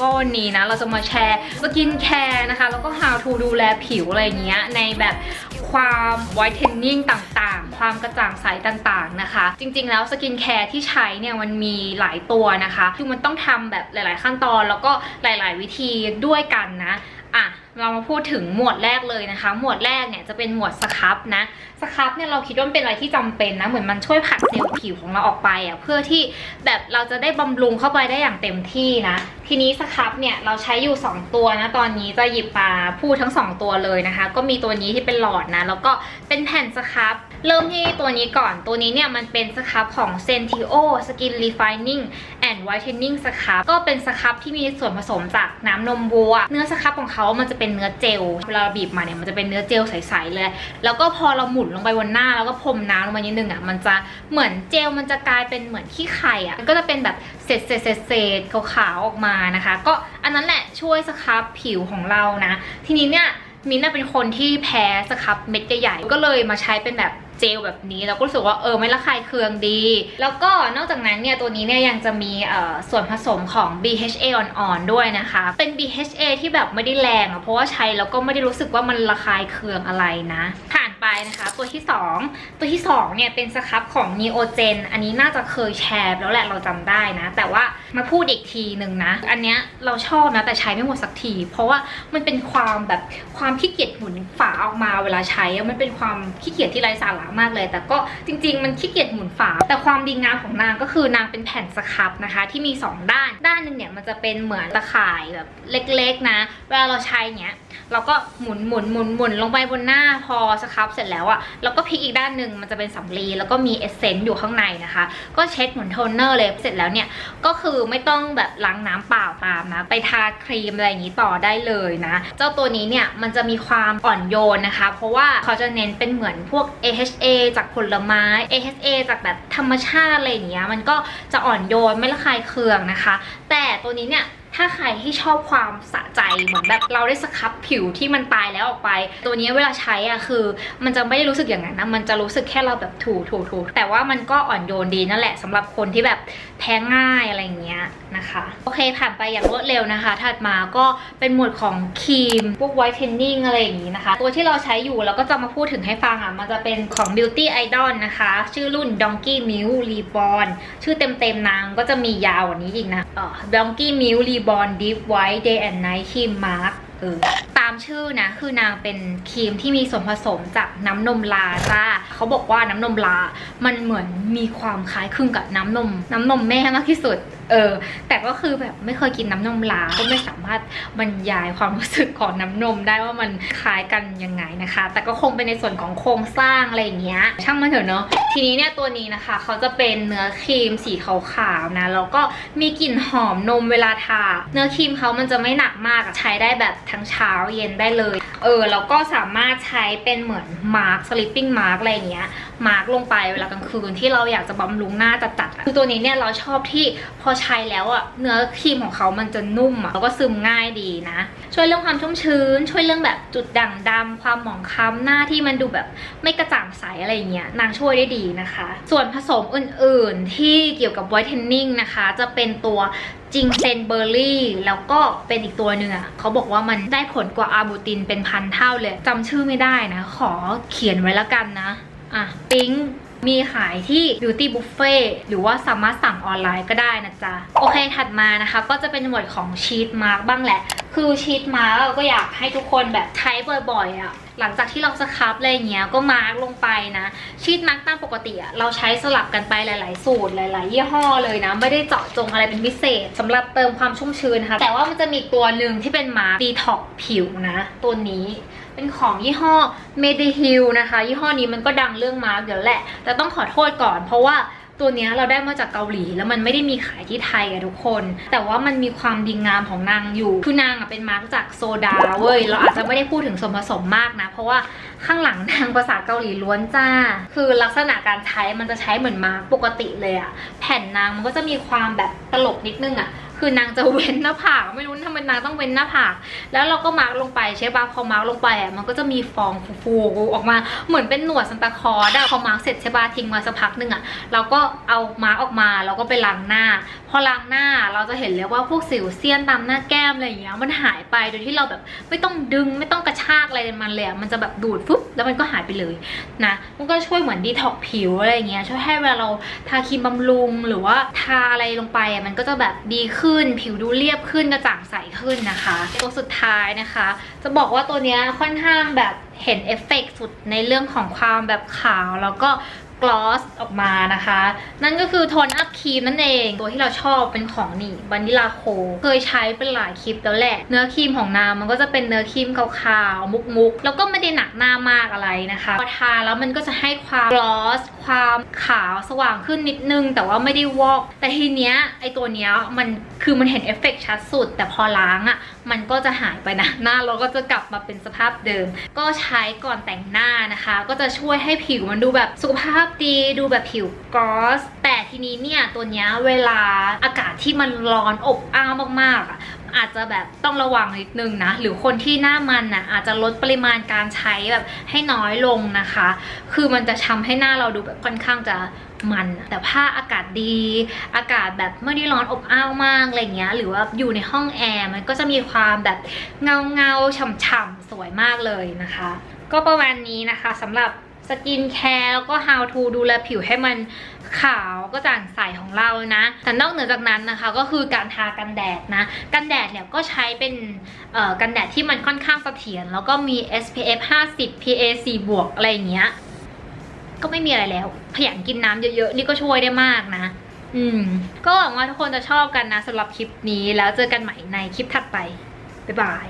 ก็วันนี้นะเราจะมาแชร์สกินแคร์นะคะ แล้วก็ how to ดูแลผิวอะไรเงี้ยในแบบความไวเทนนิ่งต่างๆ ความกระจ่างใสต่างๆนะคะ จริงๆ แล้วสกินแคร์ที่ใช้เนี่ยมันมีหลายตัวนะคะ คือมันต้องทำแบบหลาย ๆ ขั้นตอนแล้วก็หลาย ๆ วิธีด้วยกันนะ อะเรามาพูดถึงหมวดแรกเลยนะคะ หมวดแรกเนี่ยจะเป็นหมวดสครับนะสครับเนี่ยเราคิดว่ามันเป็นอะไรที่จำเป็นนะเหมือนมันช่วยผักเซลล์ผิวของเราออกไปอะเพื่อที่แบบเราจะได้บำรุงเข้าไปได้อย่างเต็มที่นะทีนี้สครับเนี่ยเราใช้อยู่ 2 ตัวนะตอนนี้จะหยิบมาพูดทั้ง 2 ตัวเลยนะคะ ก็มีตัวนี้ที่เป็นหลอดนะแล้วก็เป็นแผ่นสครับ เริ่มที่ตัวนี้ก่อน ตัวนี้เนี่ยมันเป็นสครับของ Sentio Skin Refining and Whitening สครับก็เป็นสครับที่มีส่วนผสมจากน้ำนมวัว เนื้อสครับของเขามันจะเป็นเนื้อเจล เวลาเราบีบมาเนี่ยมันจะเป็นเนื้อเจลใสๆเลย แล้วก็พอเราหมุนลงไปบนหน้า แล้วก็พรมน้ำลงมานิดนึงอะ มันจะเหมือนเจลมันจะกลายเป็นเหมือนขี้ไข่อะ มันก็จะเป็นแบบเศษเศษเศษเศษขาวๆออกมานะคะ ก็อันนั้นแหละช่วยสครับผิวของเรานะ ทีนี้เนี่ยมินน่ะเป็นคนที่แพ้สครับเม็ดใหญ่ๆก็เลยมาใช้เป็นแบบ เจลแบบนี้เราก็รู้สึกว่าเออไม่ระคายเคืองดี แล้วก็นอกจากนั้นเนี่ยตัวนี้เนี่ยยังจะมีส่วนผสมของ BHA อ่อนๆด้วยนะคะ เป็น BHA ที่แบบไม่ได้แรงอะเพราะว่าใช้แล้วก็ไม่ได้รู้สึกว่ามันระคายเคืองอะไรนะผ่านไป นะคะ ตัวที่ 2 ตัวที่2เนี่ยเป็นสครับของ Neogen อันนี้น่าจะเคยแชร์แล้วแหละเราจำได้นะ แต่ว่ามาพูดอีกทีหนึ่งนะ อันเนี้ยเราชอบนะแต่ใช้ไม่หมดสักที เพราะว่ามันเป็นความแบบความขี้เกียจหมุนฝาออกมาเวลาใช้ มันเป็นความขี้เกียจที่ไร้สาระมากเลย แต่ก็จริง ๆ มันขี้เกียจหมุนฝา แต่ความดีงามของนางก็คือนางเป็นแผ่นสครับนะคะ ที่มี 2 ด้าน ด้านหนึ่งเนี่ยมันจะเป็นเหมือนตะข่ายแบบเล็กๆนะ เวลาเราใช้เนี้ย เราก็หมุนหมุนหมุนหมุนลงไปบนหน้าพอสครับเสร็จแล้วอะเราก็พลิกอีกด้านหนึ่งมันจะเป็นสำลีแล้วก็มีเอสเซนต์อยู่ข้างในนะคะ ก็เช็ดเหมือนโทนเนอร์เลยเสร็จแล้วเนี่ยก็คือไม่ต้องแบบล้างน้ำเปล่าตามนะไปทาครีมอะไรอย่างนี้ต่อได้เลยนะ เจ้าตัวนี้เนี่ยมันจะมีความอ่อนโยนนะคะ เพราะว่าเขาจะเน้นเป็นเหมือนพวก AHA จากผลไม้ AHA จากแบบธรรมชาติอะไรอย่างเงี้ยมันก็จะอ่อนโยนไม่ระคายเคืองนะคะ แต่ตัวนี้เนี่ย ถ้าใครที่ชอบความสะใจเหมือนแบบเราได้สครับผิวที่มันตายแล้วออกไป ตัวนี้เวลาใช้อะคือ มันจะไม่ได้รู้สึกอย่างนั้นนะมันจะรู้สึกแค่เราแบบถูถูถูแต่ว่ามันก็อ่อนโยนดีนั่นแหละสำหรับคนที่แบบแพ้ง่ายอะไรเงี้ยนะคะโอเคผ่านไปอย่างรวดเร็วนะคะ ถัดมาก็เป็นหมวดของครีมพวกไวท์เทนนิ่งอะไรอย่างงี้นะคะ ตัวที่เราใช้อยู่แล้วก็จะมาพูดถึงให้ฟังอะมันจะเป็นของ Beauty Idol นะคะ ชื่อรุ่น Donkey Milk Reborn ชื่อเต็มๆนางก็จะมียาวกว่านี้อีกนะเออ Donkey Milk Reborn Deep White Day and Night Cream Mask เออตามชื่อนะ คือนางเป็นครีมที่มีส่วนผสมจากน้ำนมลาจ้าเขาบอกว่าน้ำนมลา มันเหมือนมีความคล้ายคลึงกับน้ำนม น้ำนมแม่มากที่สุดเออ แต่ก็คือแบบไม่เคยกินน้ำนมลาก็ไม่สามารถบรรยายความรู้สึกของน้ำนมได้ว่ามันคล้ายกันยังไงนะคะ แต่ก็คงเป็นในส่วนของโครงสร้างอะไรอย่างเงี้ย ช่างมันเถอะเนาะ ทีนี้เนี่ยตัวนี้นะคะ เขาจะเป็นเนื้อครีมสีขาวๆนะ แล้วก็มีกลิ่นหอมนมเวลาทา เนื้อครีมเขามันจะไม่หนักมาก ใช้ได้แบบทั้งเช้าเย็นได้เลย เออ แล้วก็สามารถใช้เป็นเหมือนมาร์คสลิปปิ้งมาร์คอะไรอย่างเงี้ย มาร์กลงไปเวลากลางคืนที่เราอยากจะบำรุงหน้าจัดๆคือตัวนี้เนี่ยเราชอบที่พอใช้แล้วอะเนื้อครีมของเขามันจะนุ่มอะแล้วก็ซึมง่ายดีนะ ช่วยเรื่องความชุ่มชื้น ช่วยเรื่องแบบจุดด่างดำความหมองคล้ำหน้าที่มันดูแบบไม่กระจ่างใสอะไรเงี้ยนางช่วยได้ดีนะคะ ส่วนผสมอื่นๆ ที่เกี่ยวกับไวท์เทนนิ่งนะคะ จะเป็นตัวจิงเซนเบอร์รี่แล้วก็เป็นอีกตัวหนึ่งอะเขาบอกว่ามันได้ผลกว่าอาบูตินเป็นพันเท่าเลยจำชื่อไม่ได้นะ ขอเขียนไว้แล้วกันนะอะ ปิ๊ง มีขายที่ Beauty Buffet หรือว่าสามารถสั่งออนไลน์ก็ได้นะจ๊ะ โอเคถัดมานะคะ ก็จะเป็นหมวดของชีสมาร์กบ้างแหละ คือชีสมาร์กเราก็อยากให้ทุกคนแบบใช้บ่อยๆอะ หลังจากที่เราสครับอะไรเงี้ยก็มาร์กลงไปนะ ชีตมาร์กตามปกติอะเราใช้สลับกันไปหลาย ๆ สูตรหลาย ๆ ยี่ห้อเลยนะ ไม่ได้เจาะจงอะไรเป็นพิเศษสำหรับเติมความชุ่มชื้นนะคะแต่ว่ามันจะมีตัวหนึ่งที่เป็นมาร์กดีท็อกผิวนะ ตัวนี้เป็นของยี่ห้อ Mediheal นะคะ ยี่ห้อนี้มันก็ดังเรื่องมาร์กเดี๋ยวแหละ แต่ต้องขอโทษก่อนเพราะว่า ตัวนี้เราได้มาจากเกาหลี แล้วมันไม่ได้มีขายที่ไทยอะทุกคน แต่ว่ามันมีความดีงามของนางอยู่ คือนางอะเป็นมาร์กจากโซดาเว้ย เราอาจจะไม่ได้พูดถึงส่วนผสมมากนะ เพราะว่าข้างหลังนางภาษาเกาหลีล้วนจ้า คือลักษณะการใช้มันจะใช้เหมือนมาร์กปกติเลยอะแผ่นนางมันก็จะมีความแบบตลกนิดนึงอะ คือนางจะเว้นหน้าผากไม่รู้ทำไมนางต้องเว้นหน้าผากแล้วเราก็มาร์กลงไปใช่ปะพอมาร์กลงไปอะมันก็จะมีฟองฟูๆออกมาเหมือนเป็นหนวดซันตาคอสอะพอมาร์กเสร็จใช่ปะทิ้งมาสักพักหนึ่งอะเราก็เอามาร์กออกมาแล้วก็ไปล้างหน้า พอล้างหน้าเราจะเห็นเลยว่าพวกสิวเซียนตามหน้าแก้มอะไรอย่างเงี้ยมันหายไปโดยที่เราแบบไม่ต้องดึงไม่ต้องกระชากอะไรมันเลยมันจะแบบดูดฟึบแล้วมันก็หายไปเลยนะมันก็ช่วยเหมือนดีท็อกผิวอะไรอย่างเงี้ยช่วยให้เวลาเราทาครีมบำรุงหรือว่าทาอะไรลงไปอะมันก็จะแบบดีขึ้นผิวดูเรียบขึ้นกระจ่างใสขึ้นนะคะ ตัวสุดท้ายนะคะ จะบอกว่าตัวนี้ค่อนข้างแบบเห็นเอฟเฟกต์สุดในเรื่องของความแบบขาวแล้วก็ กลอสออกมานะคะ นั่นก็คือโทนอัพครีมนั่นเอง ตัวที่เราชอบเป็นของนี่วานิลาโค เคยใช้เป็นหลายคลิปแล้วแหละ เนื้อครีมของนางมันก็จะเป็นเนื้อครีมขาวๆ มุกๆ แล้วก็ไม่ได้หนักหน้ามากอะไรนะคะ พอทาแล้วมันก็จะให้ความกลอส ความขาวสว่างขึ้นนิดนึง แต่ว่าไม่ได้วอก แต่ทีเนี้ยไอตัวเนี้ยมันคือมันเห็นเอฟเฟกต์ชัดสุด แต่พอล้างอะ่ะ มันก็จะหายไปนะหน้าเราก็จะกลับมาเป็นสภาพเดิม ก็ใช้ก่อนแต่งหน้านะคะ ก็จะช่วยให้ผิวมันดูแบบสุขภาพดีดูแบบผิวกอสแต่ทีนี้เนี่ยตัวเนี้ยเวลาอากาศที่มันร้อนอบอ้าวมากๆอะ อาจจะแบบต้องระวังนิดนึงนะ หรือคนที่หน้ามันน่ะอาจจะลดปริมาณการใช้แบบให้น้อยลงนะคะ คือมันจะทำให้หน้าเราดูแบบค่อนข้างจะมันแต่ถ้าอากาศดี อากาศแบบไม่ได้ร้อนอบอ้าวมากอะไรเงี้ยหรือว่าอยู่ในห้องแอร์มันก็จะมีความแบบเงาเงาฉ่ำๆสวยมากเลยนะคะ ก็ประมาณนี้นะคะสำหรับ สกินแคร์แล้วก็ how to ดูแลผิวให้มันขาวก็จ่างใสของเรานะ แต่นอกเหนือจากนั้นนะคะก็คือการทากันแดดนะ กันแดดเนี่ยก็ใช้เป็นเอ่อกันแดดที่มันค่อนข้างเสถียรแล้วก็มี SPF 50 PA 4บวกอะไรอย่างเงี้ย ก็ไม่มีอะไรแล้ว ขยันกินน้ำเยอะๆ นี่ก็ช่วยได้มากนะ อืม ก็หวังว่าทุกคนจะชอบกันนะสำหรับคลิปนี้แล้วเจอกันใหม่ในคลิปถัดไป บ๊ายบาย